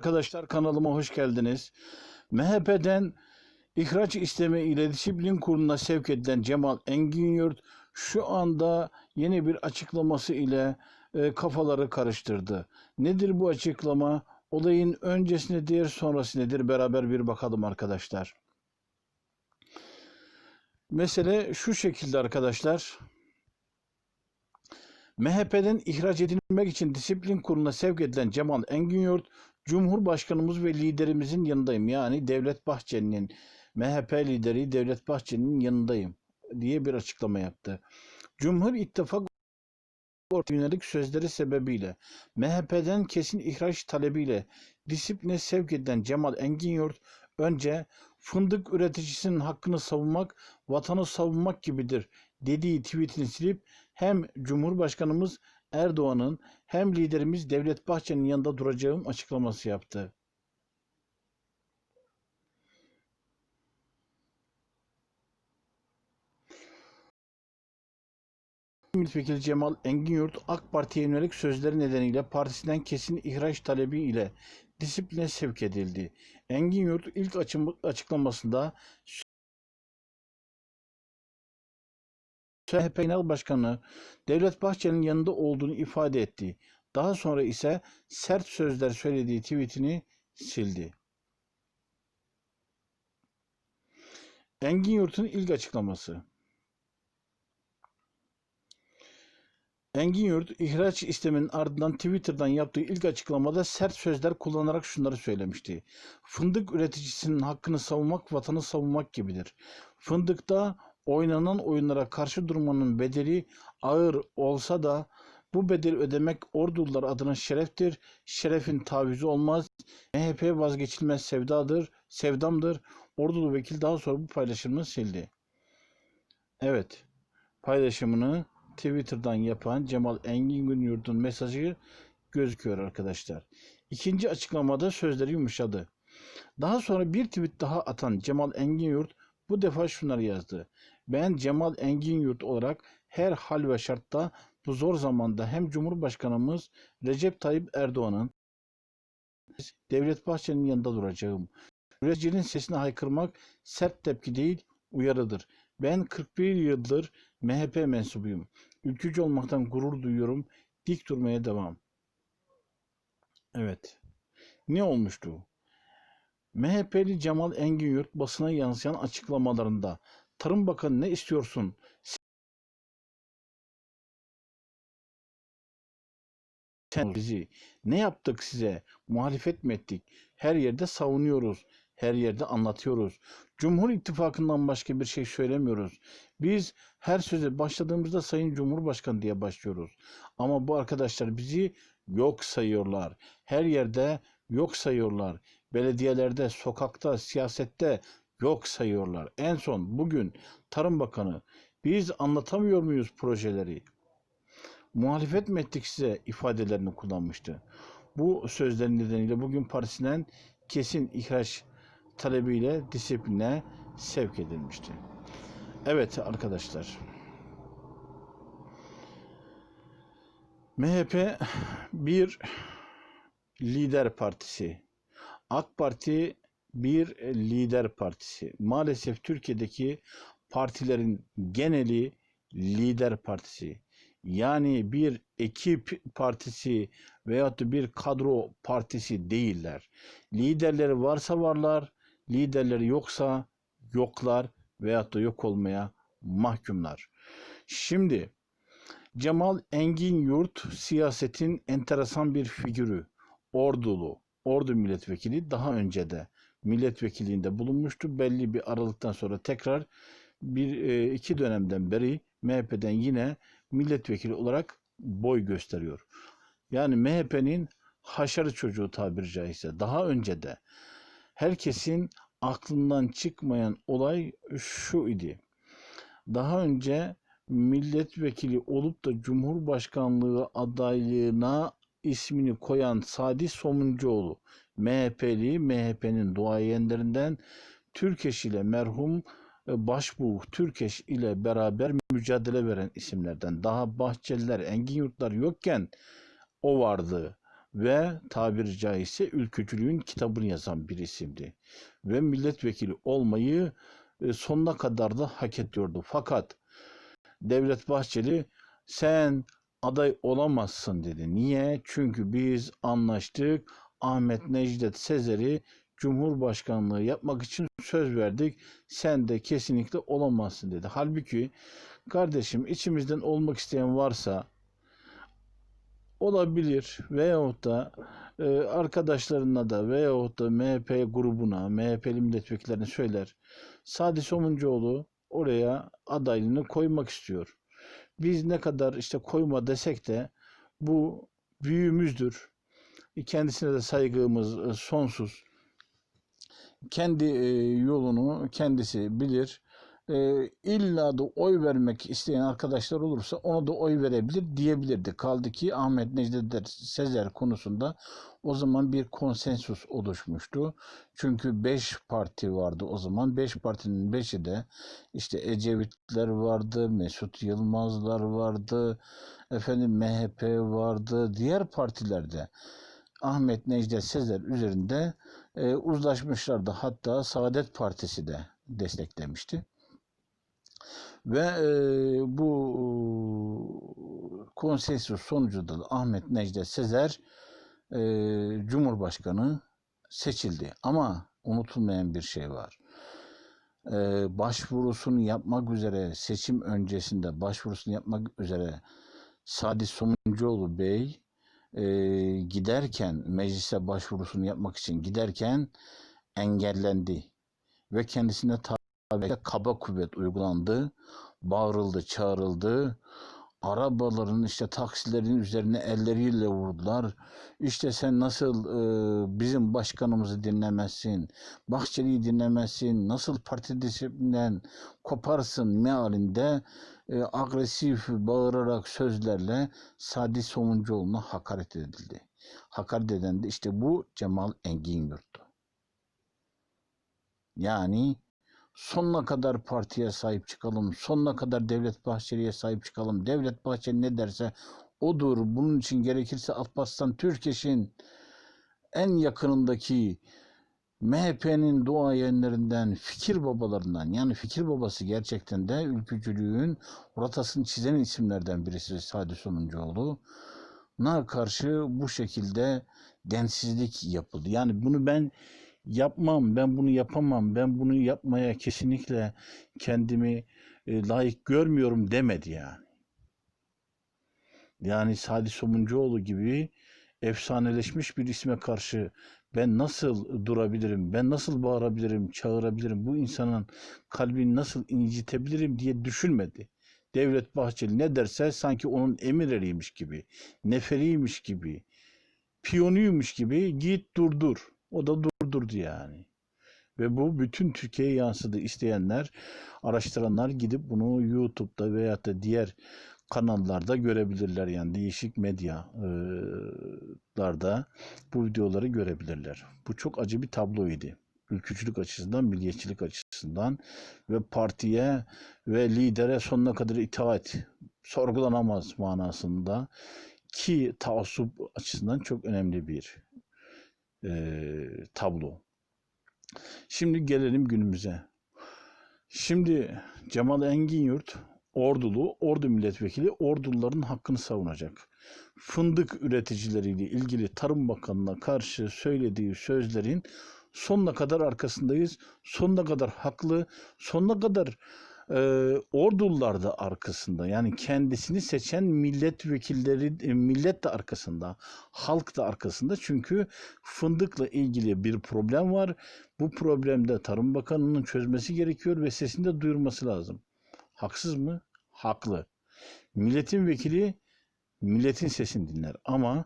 Arkadaşlar kanalıma hoş geldiniz. MHP'den ihraç isteme ile disiplin kuruluna sevk edilen Cemal Enginyurt şu anda yeni bir açıklaması ile e, kafaları karıştırdı. Nedir bu açıklama? Olayın öncesi nedir, sonrası nedir? Beraber bir bakalım arkadaşlar. Mesele şu şekilde arkadaşlar. MHP'den ihraç edilmek için disiplin kuruluna sevk edilen Cemal Enginyurt, Cumhurbaşkanımız ve liderimizin yanındayım. Yani Devlet Bahçeli'nin, MHP lideri Devlet Bahçeli'nin yanındayım diye bir açıklama yaptı. Cumhur İttifakı ortaya yönelik sözleri sebebiyle MHP'den kesin ihraç talebiyle disipline sevk edilen Cemal Enginyurt önce fındık üreticisinin hakkını savunmak, vatanı savunmak gibidir dediği tweetini silip hem Cumhurbaşkanımız Erdoğan'ın hem liderimiz Devlet Bahçeli'nin yanında duracağım açıklaması yaptı. Milletvekili Cemal Enginyurt AK Parti'ye yönelik sözleri nedeniyle partisinden kesin ihraç talebi ile disipline sevk edildi. Enginyurt ilk açıklamasında CHP Genel Başkanı Devlet Bahçeli'nin yanında olduğunu ifade etti. Daha sonra ise sert sözler söylediği tweetini sildi. Engin Yurt'un ilk açıklaması. Engin Yurt, ihraç isteminin ardından Twitter'dan yaptığı ilk açıklamada sert sözler kullanarak şunları söylemişti. Fındık üreticisinin hakkını savunmak, vatanı savunmak gibidir. Fındıkta oynanan oyunlara karşı durmanın bedeli ağır olsa da bu bedeli ödemek ordular adına şereftir. Şerefin tavizi olmaz. MHP vazgeçilmez sevdadır, sevdamdır. Ordulu vekil daha sonra bu paylaşımını sildi. Evet, paylaşımını Twitter'dan yapan Cemal Engin Günyurt'un mesajı gözüküyor arkadaşlar. İkinci açıklamada sözleri yumuşadı. Daha sonra bir tweet daha atan Cemal Enginyurt bu defa şunları yazdı. Ben Cemal Enginyurt olarak her hal ve şartta bu zor zamanda hem Cumhurbaşkanımız Recep Tayyip Erdoğan'ın Devlet Bahçeli'nin yanında duracağım. Üreticinin sesini haykırmak sert tepki değil, uyarıdır. Ben 41 yıldır MHP mensubuyum. Ülkücü olmaktan gurur duyuyorum. Dik durmaya devam. Evet. Ne olmuştu? MHP'li Cemal Enginyurt basına yansıyan açıklamalarında Tarım Bakanı ne istiyorsun? Sen bizi ne yaptık size? Muhalefet mi ettik? Her yerde savunuyoruz. Her yerde anlatıyoruz. Cumhur İttifakı'ndan başka bir şey söylemiyoruz. Biz her söze başladığımızda Sayın Cumhurbaşkanı diye başlıyoruz. Ama bu arkadaşlar bizi yok sayıyorlar. Her yerde yok sayıyorlar. Belediyelerde, sokakta, siyasette yok sayıyorlar. En son bugün Tarım Bakanı biz anlatamıyor muyuz projeleri? Muhalefet mi ettik size ifadelerini kullanmıştı. Bu sözlerin nedeniyle bugün partisinden kesin ihraç talebiyle disipline sevk edilmişti. Evet arkadaşlar. MHP bir lider partisi. AK Parti bir lider partisi. Maalesef Türkiye'deki partilerin geneli lider partisi. Yani bir ekip partisi veyahut da bir kadro partisi değiller. Liderleri varsa varlar, liderleri yoksa yoklar veyahut da yok olmaya mahkumlar. Şimdi Cemal Engin Yurt siyasetin enteresan bir figürü. Ordulu, Ordu milletvekili daha önce de milletvekilliğinde bulunmuştu. Belli bir aralıktan sonra tekrar bir e, iki dönemden beri MHP'den yine milletvekili olarak boy gösteriyor. Yani MHP'nin haşarı çocuğu tabiri caizse daha önce de herkesin aklından çıkmayan olay şu idi. Daha önce milletvekili olup da Cumhurbaşkanlığı adaylığına ismini koyan Sadi Somuncuoğlu MHP'li MHP'nin duayenlerinden Türkeş ile merhum e, Başbuğ Türkeş ile beraber mücadele veren isimlerden daha Bahçeliler, Engin Yurtlar yokken o vardı. ve tabiri caizse ülkücülüğün kitabını yazan bir isimdi. Ve milletvekili olmayı e, sonuna kadar da hak ediyordu. Fakat Devlet Bahçeli sen aday olamazsın dedi. Niye? Çünkü biz anlaştık. Ahmet Necdet Sezer'i Cumhurbaşkanlığı yapmak için söz verdik. Sen de kesinlikle olamazsın dedi. Halbuki kardeşim içimizden olmak isteyen varsa olabilir veyahut da e, arkadaşlarına da veyahut da MHP grubuna, MHP'li milletvekillerine söyler. Sadi Somuncuoğlu oraya adaylığını koymak istiyor. Biz ne kadar işte koyma desek de bu büyüğümüzdür. Kendisine de saygımız e, sonsuz. Kendi e, yolunu kendisi bilir. E, illa da oy vermek isteyen arkadaşlar olursa ona da oy verebilir diyebilirdi. Kaldı ki Ahmet Necdet Sezer konusunda o zaman bir konsensus oluşmuştu. Çünkü 5 parti vardı o zaman. 5 partinin 5'i de işte Ecevitler vardı, Mesut Yılmazlar vardı, efendim MHP vardı, diğer partilerde Ahmet Necdet Sezer üzerinde e, uzlaşmışlardı. Hatta Saadet Partisi de desteklemişti. Ve e, bu konsensus sonucunda da Ahmet Necdet Sezer e, Cumhurbaşkanı seçildi. Ama unutulmayan bir şey var. E, başvurusunu yapmak üzere seçim öncesinde başvurusunu yapmak üzere Sadi Somuncuoğlu Bey e, giderken meclise başvurusunu yapmak için giderken engellendi ve kendisine tabi kaba kuvvet uygulandı, bağırıldı, çağrıldı. Arabaların işte taksilerin üzerine elleriyle vurdular. İşte sen nasıl e, bizim başkanımızı dinlemezsin, Bahçeli'yi dinlemezsin, nasıl parti disiplinden koparsın mealinde e, agresif bağırarak sözlerle Sadi Somuncuoğlu'na hakaret edildi. Hakaret eden de işte bu Cemal Engin Yurt'tu. Yani sonuna kadar partiye sahip çıkalım, sonuna kadar Devlet Bahçeli'ye sahip çıkalım. Devlet Bahçeli ne derse odur. Bunun için gerekirse Alparslan Türkeş'in en yakınındaki MHP'nin duayenlerinden, fikir babalarından yani fikir babası gerçekten de ülkücülüğün rotasını çizen isimlerden birisi Sadi Somuncuoğlu. Na karşı bu şekilde densizlik yapıldı. Yani bunu ben yapmam, ben bunu yapamam, ben bunu yapmaya kesinlikle kendimi e, layık görmüyorum demedi yani. Yani Sadi Somuncuoğlu gibi efsaneleşmiş bir isme karşı ben nasıl durabilirim, ben nasıl bağırabilirim, çağırabilirim, bu insanın kalbini nasıl incitebilirim diye düşünmedi. Devlet Bahçeli ne derse sanki onun emir eriymiş gibi, neferiymiş gibi, piyonuymuş gibi git durdur. O da durdurdu yani. Ve bu bütün Türkiye'ye yansıdı. İsteyenler, araştıranlar gidip bunu YouTube'da veya da diğer kanallarda görebilirler. Yani değişik medyalarda bu videoları görebilirler. Bu çok acı bir tabloydu. Ülkücülük açısından, milliyetçilik açısından ve partiye ve lidere sonuna kadar itaat sorgulanamaz manasında ki taassup açısından çok önemli bir e, tablo. Şimdi gelelim günümüze. Şimdi Cemal Engin Yurt ordulu, ordu milletvekili orduların hakkını savunacak. Fındık üreticileriyle ilgili Tarım Bakanı'na karşı söylediği sözlerin sonuna kadar arkasındayız. Sonuna kadar haklı, sonuna kadar e, ordular da arkasında. Yani kendisini seçen milletvekilleri, e, millet de arkasında, halk da arkasında. Çünkü fındıkla ilgili bir problem var. Bu problemde Tarım Bakanı'nın çözmesi gerekiyor ve sesini de duyurması lazım. Haksız mı? Haklı. Milletin vekili milletin sesini dinler ama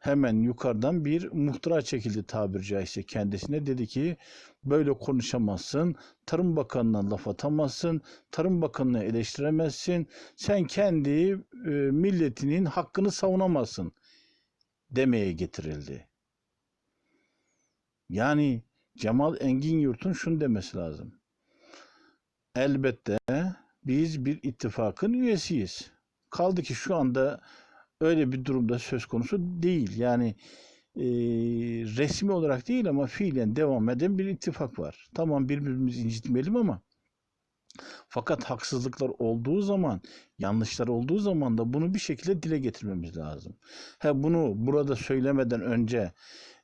hemen yukarıdan bir muhtıra çekildi tabiri caizse kendisine. Dedi ki böyle konuşamazsın, Tarım Bakanı'na laf atamazsın, Tarım Bakanı'nı eleştiremezsin, sen kendi e, milletinin hakkını savunamazsın demeye getirildi. Yani Cemal Engin Yurt'un şunu demesi lazım. Elbette biz bir ittifakın üyesiyiz. Kaldı ki şu anda öyle bir durumda söz konusu değil. Yani e, resmi olarak değil ama fiilen devam eden bir ittifak var. Tamam birbirimizi incitmeyelim ama fakat haksızlıklar olduğu zaman, yanlışlar olduğu zaman da bunu bir şekilde dile getirmemiz lazım. Ha bunu burada söylemeden önce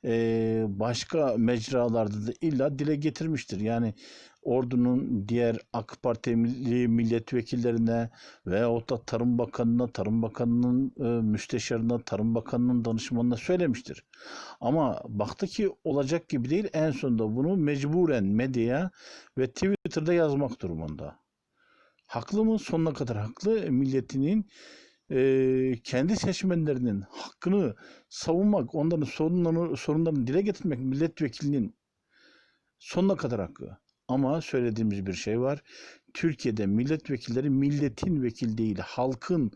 e, başka mecralarda da illa dile getirmiştir. Yani ordunun diğer AK Partili milletvekillerine veyahut da Tarım Bakanı'na, Tarım Bakanı'nın e, müsteşarına, Tarım Bakanı'nın danışmanına söylemiştir. Ama baktı ki olacak gibi değil. En sonunda bunu mecburen medyaya ve Twitter'da yazmak durumunda. Haklı mı? Sonuna kadar haklı. Milletinin e, kendi seçmenlerinin hakkını savunmak, onların sorunlarını, sorunlarını dile getirmek milletvekilinin sonuna kadar hakkı. Ama söylediğimiz bir şey var. Türkiye'de milletvekilleri milletin vekili değil, halkın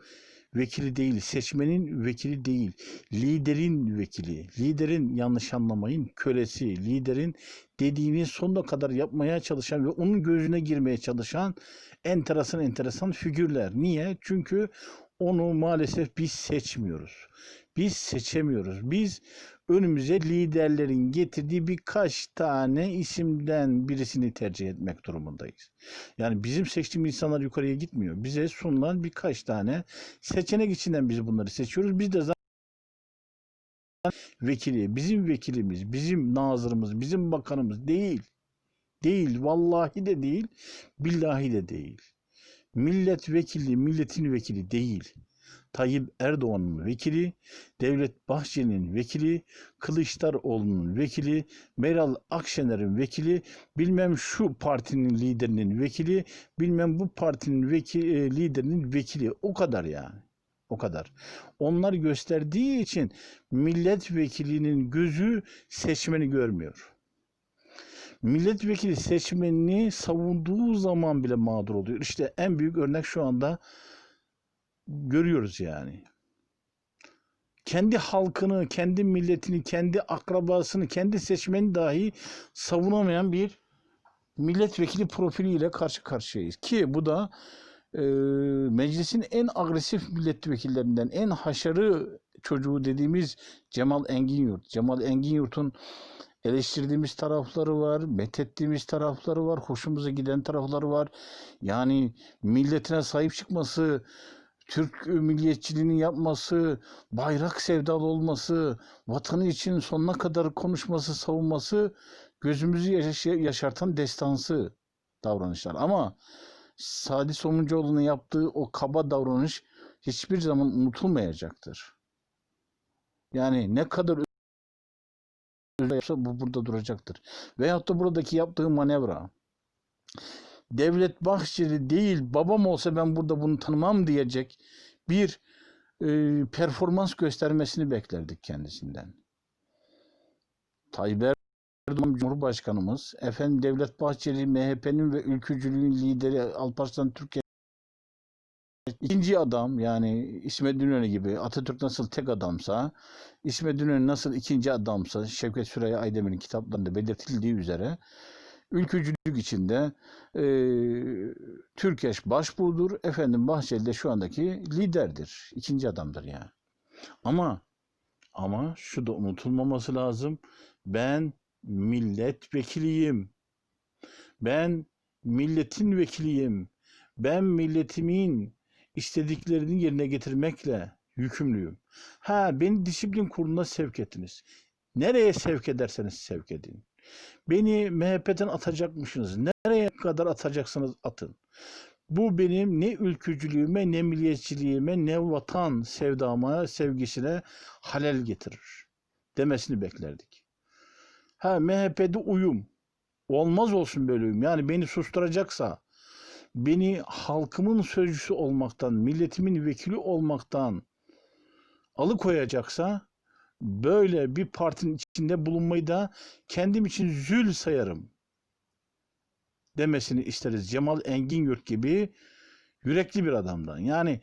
vekili değil, seçmenin vekili değil, liderin vekili. Liderin yanlış anlamayın kölesi, liderin dediğini sonuna kadar yapmaya çalışan ve onun gözüne girmeye çalışan enteresan enteresan figürler. Niye? Çünkü onu maalesef biz seçmiyoruz. Biz seçemiyoruz. Biz önümüze liderlerin getirdiği birkaç tane isimden birisini tercih etmek durumundayız. Yani bizim seçtiğimiz insanlar yukarıya gitmiyor. Bize sunulan birkaç tane seçenek içinden biz bunları seçiyoruz. Biz de zaten vekili, bizim vekilimiz, bizim nazırımız, bizim bakanımız değil. Değil. Vallahi de değil. Billahi de değil. Milletvekili, milletin vekili değil. Tayyip Erdoğan'ın vekili, Devlet Bahçeli'nin vekili, Kılıçdaroğlu'nun vekili, Meral Akşener'in vekili, bilmem şu partinin liderinin vekili, bilmem bu partinin vekili, e, liderinin vekili. O kadar yani. O kadar. Onlar gösterdiği için milletvekilinin gözü seçmeni görmüyor. Milletvekili seçmenini savunduğu zaman bile mağdur oluyor. İşte en büyük örnek şu anda görüyoruz yani. Kendi halkını, kendi milletini, kendi akrabasını, kendi seçmeni dahi savunamayan bir milletvekili profiliyle karşı karşıyayız. Ki bu da e, meclisin en agresif milletvekillerinden, en haşarı çocuğu dediğimiz Cemal Engin Cemal Engin eleştirdiğimiz tarafları var, methettiğimiz tarafları var, hoşumuza giden tarafları var. Yani milletine sahip çıkması, Türk milliyetçiliğini yapması, bayrak sevdalı olması, vatanı için sonuna kadar konuşması, savunması gözümüzü yaş- yaşartan destansı davranışlar. Ama Sadi Somuncuoğlu'nun yaptığı o kaba davranış hiçbir zaman unutulmayacaktır. Yani ne kadar yapsa bu burada duracaktır. Veyahut da buradaki yaptığı manevra Devlet Bahçeli değil babam olsa ben burada bunu tanımam diyecek bir e, performans göstermesini beklerdik kendisinden. Tayyip Erdoğan Cumhurbaşkanımız, efendim Devlet Bahçeli MHP'nin ve ülkücülüğün lideri Alparslan Türkiye ikinci adam yani İsmet İnönü gibi Atatürk nasıl tek adamsa İsmet İnönü nasıl ikinci adamsa Şevket Süreyya Aydemir'in kitaplarında belirtildiği üzere ülkücülük içinde e, Türkeş başbuğdur. Efendim Bahçeli de şu andaki liderdir. ikinci adamdır yani. Ama ama şu da unutulmaması lazım. Ben milletvekiliyim. Ben milletin vekiliyim. Ben milletimin istediklerini yerine getirmekle yükümlüyüm. Ha beni disiplin kuruluna sevk ettiniz. Nereye sevk ederseniz sevk edin. Beni MHP'den atacakmışsınız. Nereye kadar atacaksınız atın. Bu benim ne ülkücülüğüme, ne milliyetçiliğime, ne vatan sevdama, sevgisine halel getirir. Demesini beklerdik. Ha MHP'de uyum. Olmaz olsun böyle uyum. Yani beni susturacaksa, beni halkımın sözcüsü olmaktan, milletimin vekili olmaktan alıkoyacaksa böyle bir partinin içinde bulunmayı da kendim için zül sayarım demesini isteriz. Cemal Engin Yurt gibi yürekli bir adamdan. Yani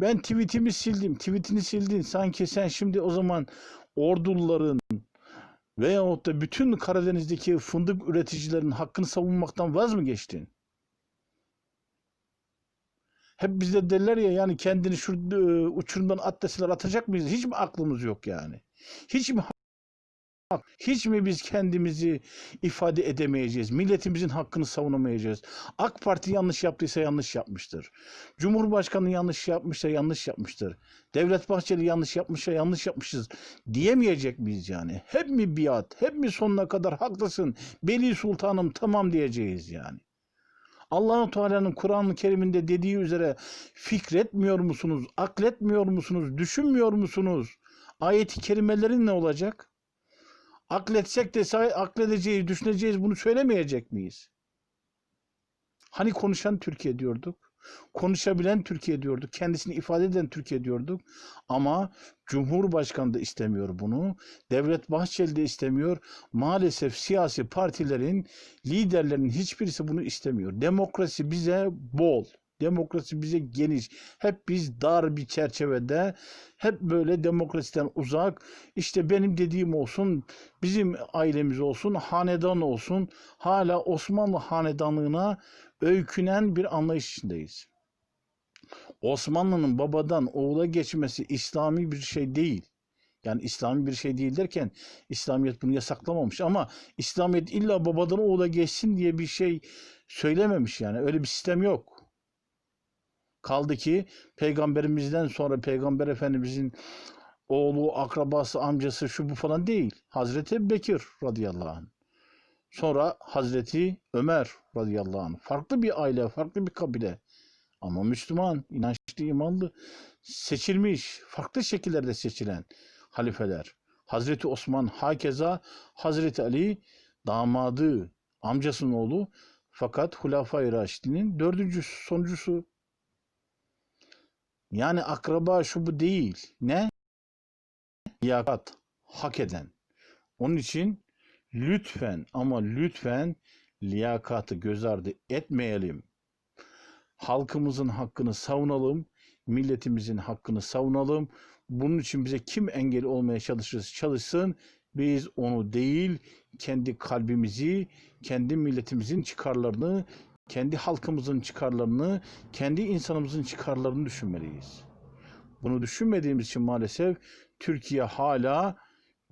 ben tweetimi sildim, tweetini sildin. Sanki sen şimdi o zaman orduların veyahut da bütün Karadeniz'deki fındık üreticilerin hakkını savunmaktan vaz mı geçtin? Hep bizde derler ya yani kendini şu e, uçurumdan at deseler atacak mıyız? Hiç mi aklımız yok yani? Hiç mi hiç mi biz kendimizi ifade edemeyeceğiz? Milletimizin hakkını savunamayacağız? AK Parti yanlış yaptıysa yanlış yapmıştır. Cumhurbaşkanı yanlış yapmışsa yanlış yapmıştır. Devlet Bahçeli yanlış yapmışsa yanlış yapmışız diyemeyecek miyiz yani? Hep mi biat? Hep mi sonuna kadar haklısın? Beli Sultanım tamam diyeceğiz yani. Allahu Teala'nın Kur'an-ı Kerim'inde dediği üzere fikretmiyor musunuz? Akletmiyor musunuz? Düşünmüyor musunuz? Ayet-i kerimelerin ne olacak? Akletsek de akledeceğiz, düşüneceğiz bunu söylemeyecek miyiz? Hani konuşan Türkiye diyorduk. Konuşabilen Türkiye diyorduk. Kendisini ifade eden Türkiye diyorduk. Ama Cumhurbaşkanı da istemiyor bunu. Devlet Bahçeli de istemiyor. Maalesef siyasi partilerin, liderlerin hiçbirisi bunu istemiyor. Demokrasi bize bol. Demokrasi bize geniş. Hep biz dar bir çerçevede, hep böyle demokrasiden uzak. İşte benim dediğim olsun, bizim ailemiz olsun, hanedan olsun. Hala Osmanlı hanedanlığına öykünen bir anlayış içindeyiz. Osmanlı'nın babadan oğula geçmesi İslami bir şey değil. Yani İslami bir şey değil derken İslamiyet bunu yasaklamamış ama İslamiyet illa babadan oğula geçsin diye bir şey söylememiş yani. Öyle bir sistem yok. Kaldı ki peygamberimizden sonra peygamber efendimizin oğlu, akrabası, amcası şu bu falan değil. Hazreti Bekir radıyallahu anh. Sonra Hazreti Ömer radıyallahu anh. Farklı bir aile, farklı bir kabile. Ama Müslüman, inançlı, imanlı, seçilmiş, farklı şekillerde seçilen halifeler. Hazreti Osman hakeza, Hazreti Ali damadı, amcasının oğlu fakat Hulafai Raşidinin dördüncüsü, sonuncusu. Yani akraba şu bu değil. Ne? Liyakat, hak eden. Onun için lütfen ama lütfen liyakatı göz ardı etmeyelim. Halkımızın hakkını savunalım, milletimizin hakkını savunalım. Bunun için bize kim engel olmaya çalışırsa çalışsın, biz onu değil, kendi kalbimizi, kendi milletimizin çıkarlarını, kendi halkımızın çıkarlarını, kendi insanımızın çıkarlarını düşünmeliyiz. Bunu düşünmediğimiz için maalesef Türkiye hala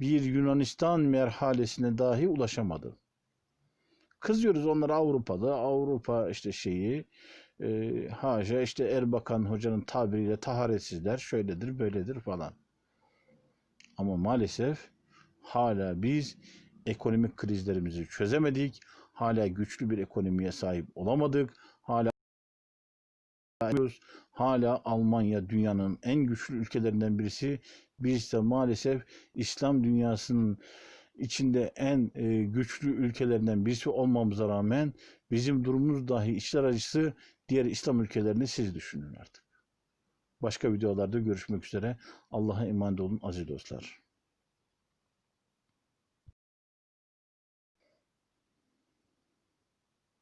bir Yunanistan merhalesine dahi ulaşamadı. Kızıyoruz onlara Avrupa'da, Avrupa işte şeyi, e, haşa işte Erbakan hocanın tabiriyle taharetsizler, şöyledir, böyledir falan. Ama maalesef hala biz ekonomik krizlerimizi çözemedik. Hala güçlü bir ekonomiye sahip olamadık. Hala hala Almanya dünyanın en güçlü ülkelerinden birisi. Biz de maalesef İslam dünyasının içinde en e, güçlü ülkelerinden birisi olmamıza rağmen bizim durumumuz dahi işler acısı diğer İslam ülkelerini siz düşünün artık. Başka videolarda görüşmek üzere. Allah'a emanet olun aziz dostlar.